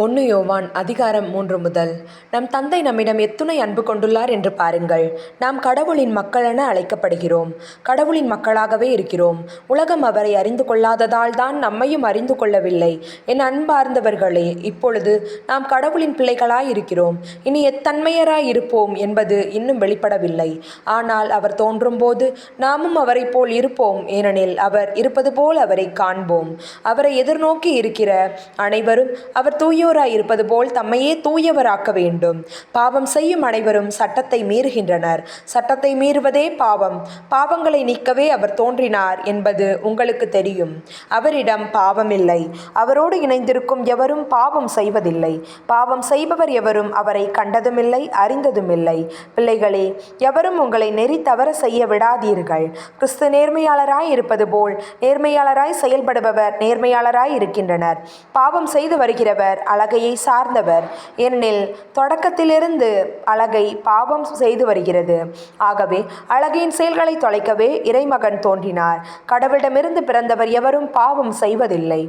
ஒன்று யோவான் அதிகாரம் மூன்று முதல். நம் தந்தை நம்மிடம் எத்துணை அன்பு கொண்டுள்ளார் என்று பாருங்கள். நாம் கடவுளின் மக்கள் என அழைக்கப்படுகிறோம். கடவுளின் மக்களாகவே இருக்கிறோம். உலகம் அவரை அறிந்து கொள்ளாததால் தான் நம்மையும் அறிந்து கொள்ளவில்லை. என் அன்பார்ந்தவர்களே இப்பொழுது நாம் கடவுளின் பிள்ளைகளாய் இருக்கிறோம். இனி எத்தன்மையராய் இருப்போம் என்பது இன்னும் வெளிப்படவில்லை. ஆனால் அவர் தோன்றும்போது நாமும் அவரைப் போல் இருப்போம். ஏனெனில் அவர் இருப்பது போல் அவரை காண்போம். அவரை எதிர்நோக்கி இருக்கிற அனைவரும் அவர் தூயோராய் இருப்பது போல் தம்மையே தூயவராக்க வேண்டும். பாவம் செய்யும் அனைவரும் சட்டத்தை மீறுகின்றனர். சட்டத்தை மீறுவதே பாவம். பாவங்களை நீக்கவே அவர் தோன்றினார் என்பது உங்களுக்கு தெரியும். அவரிடம் பாவம் இல்லை. அவரோடு இணைந்திருக்கும் எவரும் பாவம் செய்வதில்லை. பாவம் செய்பவர் எவரும் அவரை கண்டதுமில்லை அறிந்ததுமில்லை. பிள்ளைகளே எவரும் உங்களை நெறி தவற செய்ய விடாதீர்கள். கிறிஸ்து நேர்மையாளராய் இருப்பது போல் நேர்மையாளராய் செயல்படுபவர் நேர்மையாளராய் இருக்கின்றனர் பாவம் செய்து வருகிறவர் அழகையை சார்ந்தவர். ஏனெனில் தொடக்கத்திலிருந்து அழகை பாவம் செய்து வருகிறது. ஆகவே அழகையின் செயல்களை தொலைக்கவே இறைமகன் தோன்றினார். கடவுளிடமிருந்து பிறந்தவர் எவரும் பாவம் செய்வதில்லை.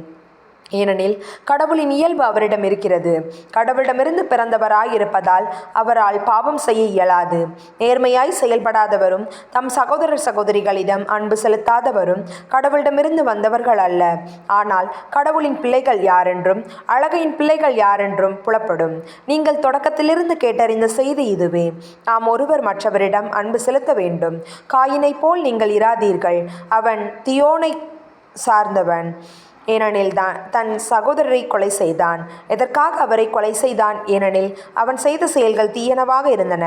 ஏனெனில் கடவுளின் இயல்பு அவரிடம் இருக்கிறது. கடவுளிடமிருந்து பிறந்தவராய் இருப்பதால் அவரால் பாவம் செய்ய இயலாது. நேர்மையாய் செயல்படாதவரும் தம் சகோதரர் சகோதரிகளிடம் அன்பு செலுத்தாதவரும் கடவுளிடமிருந்து வந்தவர்கள் அல்ல. ஆனால் கடவுளின் பிள்ளைகள் யாரென்றும் அழகையின் பிள்ளைகள் யாரென்றும் புலப்படும். நீங்கள் தொடக்கத்திலிருந்து கேட்டறிந்த செய்தி இதுவே. நாம் ஒருவர் மற்றவரிடம் அன்பு செலுத்த வேண்டும். காயினைப் போல் நீங்கள் இராதீர்கள். அவன் தியோனை சார்ந்தவன். ஏனெனில் தான் தன் சகோதரரை கொலை செய்தான். எதற்காக அவரை கொலை செய்தான் ஏனெனில் அவன் செய்த செயல்கள் தீயனவாக இருந்தன.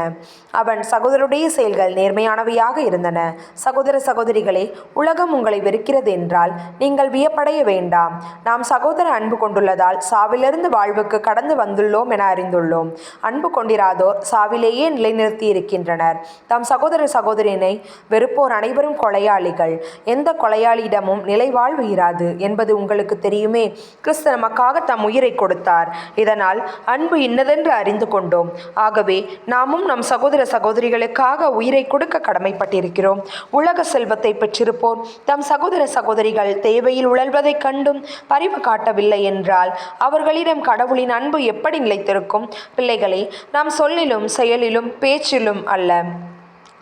அவன் சகோதரருடைய செயல்கள் நேர்மையானவையாக இருந்தன. சகோதர சகோதரிகளே உலகம் உங்களை வெறுக்கிறது என்றால் நீங்கள் வியப்படைய வேண்டாம். நாம் சகோதர அன்பு கொண்டுள்ளதால் சாவிலிருந்து வாழ்வுக்கு கடந்து வந்துள்ளோம் என அறிந்துள்ளோம். அன்பு கொண்டிராதோர் சாவிலேயே நிலைநிறுத்தி இருக்கின்றனர். தம் சகோதர சகோதரியினை வெறுப்போர் அனைவரும் கொலையாளிகள். எந்த கொலையாளியிடமும் நிலை வாழ்வு இராது என்பது உங்களுக்கு தெரியுமே. கிறிஸ்து நமக்காக தம் உயிரை கொடுத்தார். இதனால் அன்பு இன்னதென்று அறிந்து கொண்டோம். ஆகவே நாமும் நம் சகோதர சகோதரிகளுக்காக உயிரை கொடுக்க கடமைப்பட்டிருக்கிறோம். உலக செல்வத்தை பெற்றிருப்போர் தம் சகோதர சகோதரிகள் தேவையில் உழல்வதைக் கண்டும் பரிவு காட்டவில்லை என்றால் அவர்களிடம் கடவுளின் அன்பு எப்படி நிலைத்திருக்கும்? பிள்ளைகளே நாம் சொல்லிலும் செயலிலும் பேச்சிலும் அல்ல.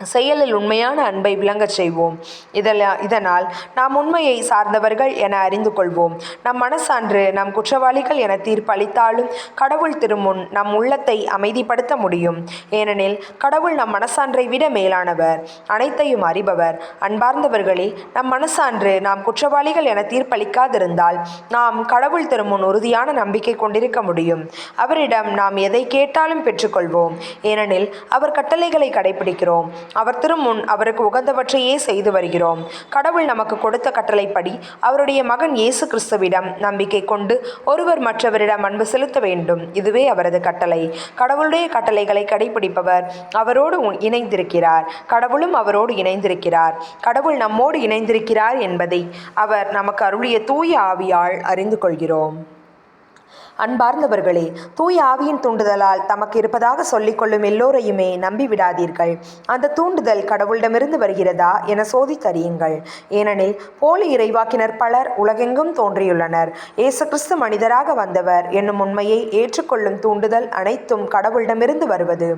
செயலில் உண்மையான அன்பை விளங்கச் செய்வோம். இதெல்லாம் இதனால் நாம் உண்மையை சார்ந்தவர்கள் என அறிந்து கொள்வோம். நம் மனசான்று நம் குற்றவாளிகள் என தீர்ப்பளித்தாலும் கடவுள் திருமுன் நம் உள்ளத்தை அமைதிப்படுத்த முடியும். ஏனெனில் கடவுள் நம் மனசான்றை விட மேலானவர் அனைத்தையும் அறிபவர். அன்பார்ந்தவர்களே நம் மனசான்று நாம் குற்றவாளிகள் என தீர்ப்பளிக்காதிருந்தால் நாம் கடவுள் திருமுன் உறுதியான நம்பிக்கை கொண்டிருக்க முடியும். அவரிடம் நாம் எதை கேட்டாலும் பெற்றுக்கொள்வோம். ஏனெனில் அவர் கட்டளைகளை கடைபிடிக்கிறோம். அவர் திருமுன் அவருக்கு உகந்தவற்றையே செய்து வருகிறோம். கடவுள் நமக்கு கொடுத்த கட்டளைப்படி அவருடைய மகன் இயேசு கிறிஸ்துவிடம் நம்பிக்கை கொண்டு ஒருவர் மற்றவரிடம் அன்பு செலுத்த வேண்டும். இதுவே அவரது கட்டளை. கடவுளுடைய கட்டளைகளை கடைபிடிப்பவர் அவரோடு உ- இணைந்திருக்கிறார். கடவுளும் அவரோடு இணைந்திருக்கிறார். கடவுள் நம்மோடு இணைந்திருக்கிறார் என்பதை அவர் நமக்கு அருளிய தூய ஆவியால் அறிந்து கொள்கிறோம். அன்பார்ந்தவர்களே தூய ஆவியின் தூண்டுதலால் தமக்கு இருப்பதாக சொல்லிக்கொள்ளும் எல்லோரையுமே நம்பி விடாதீர்கள் அந்த தூண்டுதல் கடவுளிடமிருந்து வருகிறதா என சோதித்தறியுங்கள். ஏனெனில் போலி இறைவாக்கினர் பலர் உலகெங்கும் தோன்றியுள்ளனர். இயேசு கிறிஸ்து மனிதராக வந்தவர் என்னும் உண்மையை ஏற்றுக்கொள்ளும் தூண்டுதல் அனைத்தும் கடவுளிடமிருந்து வருவது.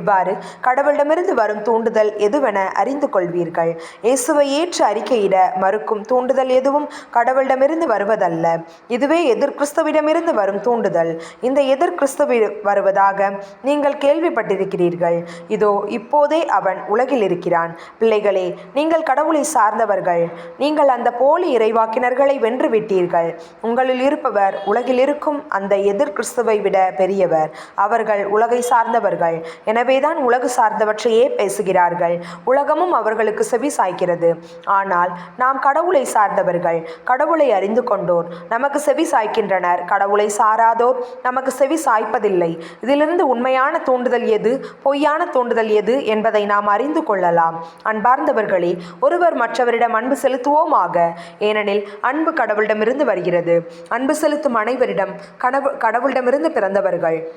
இவ்வாறு கடவுளிடமிருந்து வரும் தூண்டுதல் எதுவென அறிந்து கொள்வீர்கள்? இயேசுவை ஏற்று அறிக்கையிட மறுக்கும் தூண்டுதல் எதுவும் கடவுளிடமிருந்து வருவதல்ல. இதுவே எதிர் கிறிஸ்துவிடமிருந்து வரும் தூண்டுதல் இந்த எதிர் கிறிஸ்துவி வருவதாக நீங்கள் கேள்விப்பட்டிருக்கிறீர்கள். இதோ இப்போதே அவன் உலகில் இருக்கிறான். பிள்ளைகளே நீங்கள் கடவுளை சார்ந்தவர்கள். நீங்கள் அந்த போலி இறைவாக்கினர்களை வென்று விட்டீர்கள் உங்களில் இருப்பவர் உலகில் இருக்கும் அந்த எதிர் கிறிஸ்துவை விட பெரியவர். அவர்கள் உலகை சார்ந்தவர்கள். எனவேதான் உலகு சார்ந்தவற்றையே பேசுகிறார்கள். உலகமும் அவர்களுக்கு செவி சாய்க்கிறது. ஆனால் நாம் கடவுளை சார்ந்தவர்கள். கடவுளை அறிந்து கொண்டோர். நமக்கு செவி சாய்க்கின்றனர். கடவுளை சாராதோர் நமக்கு செவி சாய்ப்பதில்லை. இதிலிருந்து உண்மையான தூண்டுதல் எது? பொய்யான தூண்டுதல் எது? என்பதை நாம் அறிந்து கொள்ளலாம். அன்பார்ந்தவர்களே ஒருவர் மற்றவரிடம் அன்பு செலுத்துவோமாக? ஏனெனில் அன்பு கடவுளிடமிருந்து வருகிறது. அன்பு செலுத்தும் அனைவரிடம் கடவு கடவுளிடமிருந்து பிறந்தவர்கள்.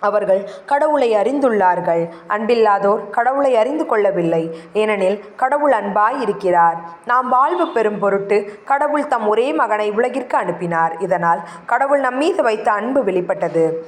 அவர்கள் கடவுளை அறிந்துள்ளார்கள். அன்பில்லாதோர் கடவுளை அறிந்து கொள்ளவில்லை. ஏனெனில் கடவுள் அன்பாய் இருக்கிறார். நாம் வாழ்வு பெறும் பொருட்டு கடவுள் தம் ஒரே மகனை உலகிற்கு அனுப்பினார். இதனால் கடவுள் நம்மீது வைத்த அன்பு வெளிப்பட்டது.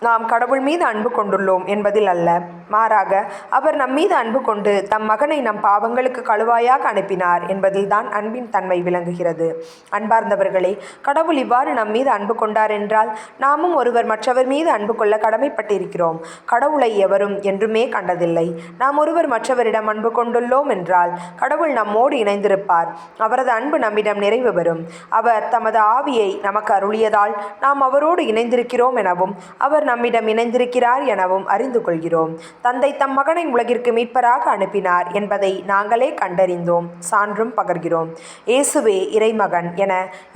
நாம் கடவுள் மீது அன்பு கொண்டுள்ளோம் என்பதில் அல்ல. மாறாக அவர் நம் மீது அன்பு கொண்டு தம் மகனை நம் பாவங்களுக்கு கழுவாயாக அனுப்பினார் என்பதில்தான் அன்பின் தன்மை விளங்குகிறது. அன்பார்ந்தவர்களே கடவுள் இவ்வாறு நம் மீது அன்பு கொண்டார் என்றால் நாமும் ஒருவர் மற்றவர் மீது அன்பு கொள்ள கடமைப்பட்டிருக்கிறோம். கடவுளை எவரும் என்றுமே கண்டதில்லை. நாம் ஒருவர் மற்றவரிடம் அன்பு கொண்டுள்ளோம் என்றால் கடவுள் நம்மோடு இணைந்திருப்பார். அவரது அன்பு நம்மிடம் நிறைவு பெறும். அவர் தமது ஆவியை நமக்கு அருளியதால் நாம் அவரோடு இணைந்திருக்கிறோம் எனவும் அவர் நம்மிடம் இணைந்திருக்கிறார் எனவும் அறிந்து கொள்கிறோம். தந்தை தம் மகனை உலகிற்கு மீட்பராக அனுப்பினார் என்பதை நாங்களே கண்டறிந்தோம். சான்றும் பகர்கிறோம். இயேசுவே இறைமகன் என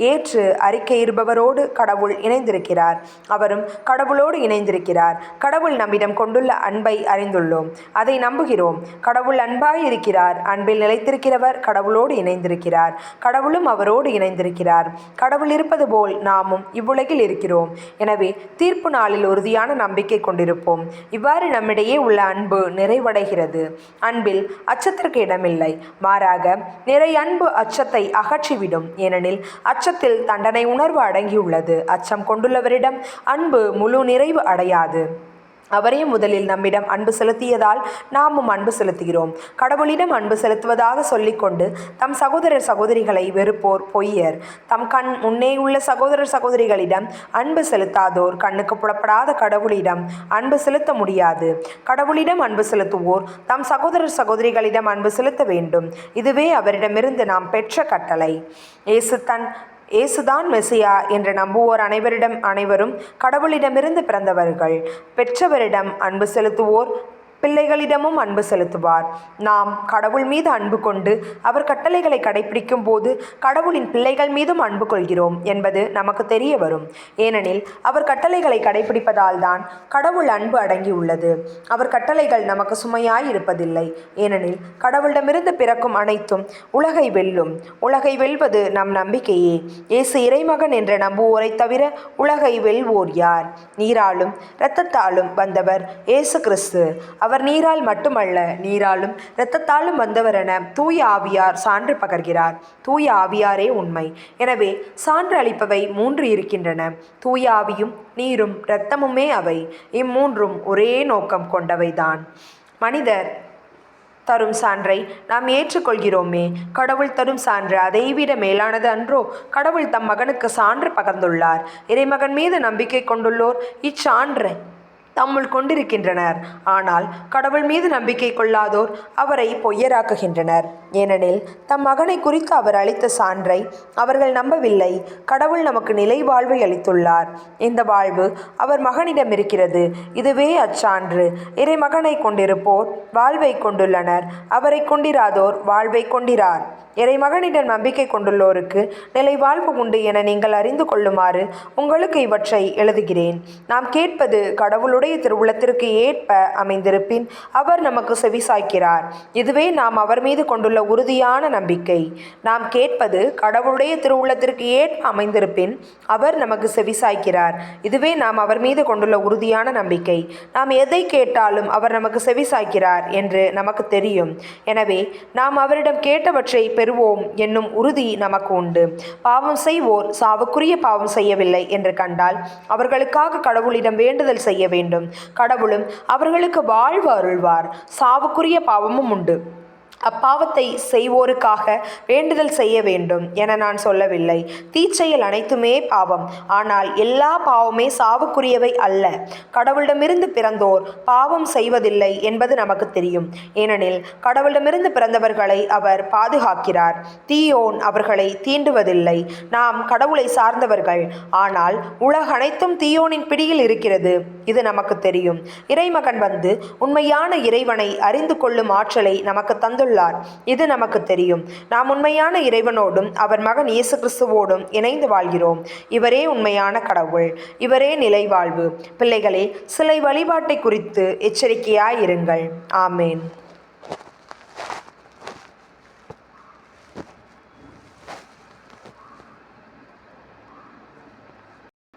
ஏற்று அறிக்கையிடுபவரோடு கடவுள் இணைந்திருக்கிறார். அவரும் கடவுளோடு இணைந்திருக்கிறார். கடவுள் நம்மிடம் கொண்டுள்ள அன்பை அறிந்துள்ளோம். அதை நம்புகிறோம். கடவுள் அன்பாய் இருக்கிறார் அன்பில் நிலைத்திருக்கிறவர் கடவுளோடு இணைந்திருக்கிறார். கடவுளும் அவரோடு இணைந்திருக்கிறார். கடவுள் இருப்பது போல் நாமும் இவ்வுலகில் இருக்கிறோம். எனவே தீர்ப்பு நாளில் ஒரு உறுதியான நம்பிக்கை கொண்டிருப்போம். இவ்வாறு நம்மிடையே உள்ள அன்பு நிறைவடைகிறது. அன்பில் அச்சத்திற்கு இடமில்லை. மாறாக நிறை அன்பு அச்சத்தை அகற்றிவிடும். ஏனெனில் அச்சத்தில் தண்டனை உணர்வு அடங்கியுள்ளது. அச்சம் கொண்டுள்ளவரிடம் அன்பு முழு நிறைவு அடையாது. அவரே முதலில் நம்மிடம் அன்பு செலுத்தியதால் நாமும் அன்பு செலுத்துகிறோம். கடவுளிடம் அன்பு செலுத்துவதாக சொல்லிக்கொண்டு தம் சகோதரர் சகோதரிகளை வெறுப்போர் பொய்யர். தம் கண் முன்னே உள்ள சகோதரர் சகோதரிகளிடம் அன்பு செலுத்தாதோர் கண்ணுக்கு புலப்படாத கடவுளிடம் அன்பு செலுத்த முடியாது. கடவுளிடம் அன்பு செலுத்துவோர் தம் சகோதரர் சகோதரிகளிடம் அன்பு செலுத்த வேண்டும். இதுவே அவரிடமிருந்து நாம் பெற்ற கட்டளை. இயேசு தன் இயேசுதான் மெசியா என்று நம்புவோர் அனைவரிடம் அனைவரும் கடவுளிடமிருந்து பிறந்தவர்கள். பெற்றவரிடம் அன்பு செலுத்துவோர் பிள்ளைகளிடமும் அன்பு செலுத்துவார். நாம் கடவுள் மீது அன்பு கொண்டு அவர் கட்டளைகளை கடைபிடிக்கும் போது கடவுளின் பிள்ளைகள் மீதும் அன்பு கொள்கிறோம் என்பது நமக்கு தெரிய வரும். ஏனெனில் அவர் கட்டளைகளை கடைபிடிப்பதால் தான் கடவுள் அன்பு அடங்கியுள்ளது. அவர் கட்டளைகள் நமக்கு சுமையாய் இருப்பதில்லை. ஏனெனில் கடவுளிடமிருந்து பிறக்கும் அனைத்தும் உலகை வெல்லும். உலகை வெல்வது நம் நம்பிக்கையே. இயேசு இறைமகன் என்று நம்புவோரை தவிர உலகை வெல்வோர் யார்? நீராலும் இரத்தத்தாலும் வந்தவர் இயேசு கிறிஸ்து. அவர் அவர் நீரால் மட்டுமல்ல நீராலும் இரத்தத்தாலும் வந்தவர் என தூய ஆவியார் சான்று பகர்கிறார். தூய ஆவியாரே உண்மை. எனவே சான்று அளிப்பவை மூன்று இருக்கின்றன. தூய ஆவியும் நீரும் இரத்தமுமே அவை. இம்மூன்றும் ஒரே நோக்கம் கொண்டவைதான். மனிதர் தரும் சான்றை நாம் ஏற்றுக்கொள்கிறோமே. கடவுள் தரும் சான்று அதைவிட மேலானது அன்றோ? கடவுள் தம் மகனுக்கு சான்று பகர்ந்துள்ளார். இறைமகன் மீது நம்பிக்கை கொண்டுள்ளோர் இச்சான்றை தம்முள் கொண்டிருக்கின்றனர். ஆனால் கடவுள் மீது நம்பிக்கை கொள்ளாதோர் அவரை பொய்யராக்குகின்றனர். ஏனெனில் தம் மகனை குறித்து அவர் அளித்த சான்றை அவர்கள் நம்பவில்லை. கடவுள் நமக்கு நிலை வாழ்வை அளித்துள்ளார். இந்த வாழ்வு அவர் மகனிடம் இருக்கிறது. இதுவே அச்சான்று. இறை மகனை கொண்டிருப்போர் வாழ்வை கொண்டுள்ளனர். அவரை கொண்டிராதோர் வாழ்வை கொண்டிரார். இறை மகனிடம் நம்பிக்கை கொண்டுள்ளோருக்கு நிலை வாழ்வு உண்டு என நீங்கள் அறிந்து கொள்ளுமாறு உங்களுக்கு இவற்றை எழுதுகிறேன். நாம் கேட்பது அவருடைய திருவுளத்திற்கு ஏற்ப அமைந்திருப்பின் அவர் நமக்கு செவிசாய்க்கிறார். இதுவே நாம் அவர் மீது கொண்டுள்ள உறுதியான நம்பிக்கை. நாம் கேட்பது கடவுளுடைய திருவுள்ளத்திற்கு ஏற்ப அமைந்திருப்பின் அவர் நமக்கு செவிசாய்க்கிறார். இதுவே நாம் அவர் மீது கொண்டுள்ள உறுதியான நம்பிக்கை. நாம் எதை கேட்டாலும் அவர் நமக்கு செவிசாய்க்கிறார் என்று நமக்கு தெரியும். எனவே நாம் அவரிடம் கேட்டவற்றை பெறுவோம் என்னும் உறுதி நமக்கு உண்டு. பாவம் செய்வோர் சாவுக்குரிய பாவம் செய்யவில்லை என்று கண்டால் அவர்களுக்காக கடவுளிடம் வேண்டுதல் செய்ய வேண்டும். கடவுளும் அவர்களுக்கு வாழ்வு அருள்வார். சாவுக்குரிய பாவமும் உண்டு. அப்பாவத்தை செய்வோருக்காக வேண்டுதல் செய்ய வேண்டும் என நான் சொல்லவில்லை. தீச்செயல் அனைத்துமே பாவம். ஆனால் எல்லா பாவமே சாவுக்குரியவை அல்ல. கடவுளிடமிருந்து பிறந்தோர் பாவம் செய்வதில்லை என்பது நமக்கு தெரியும். ஏனெனில் கடவுளிடமிருந்து பிறந்தவர்களை அவர் பாதுகாக்கிறார். தீயோன் அவர்களை தீண்டுவதில்லை. நாம் கடவுளை சார்ந்தவர்கள். ஆனால் உலகனைத்தும் தீயோனின் பிடியில் இருக்கிறது. இது நமக்கு தெரியும். இறைமகன் வந்து உண்மையான இறைவனை அறிந்து கொள்ளும் ஆற்றலை நமக்கு தந்துள்ளார் இது நமக்கு தெரியும். நாம் உண்மையான இறைவனோடும் அவர் மகன் இயேசு கிறிஸ்துவோடும் இணைந்து வாழ்கிறோம். இவரே உண்மையான கடவுள். இவரே நிலை வாழ்வு. பிள்ளைகளே சிலை வழிபாட்டை குறித்து எச்சரிக்கையாயிருங்கள். ஆமேன்.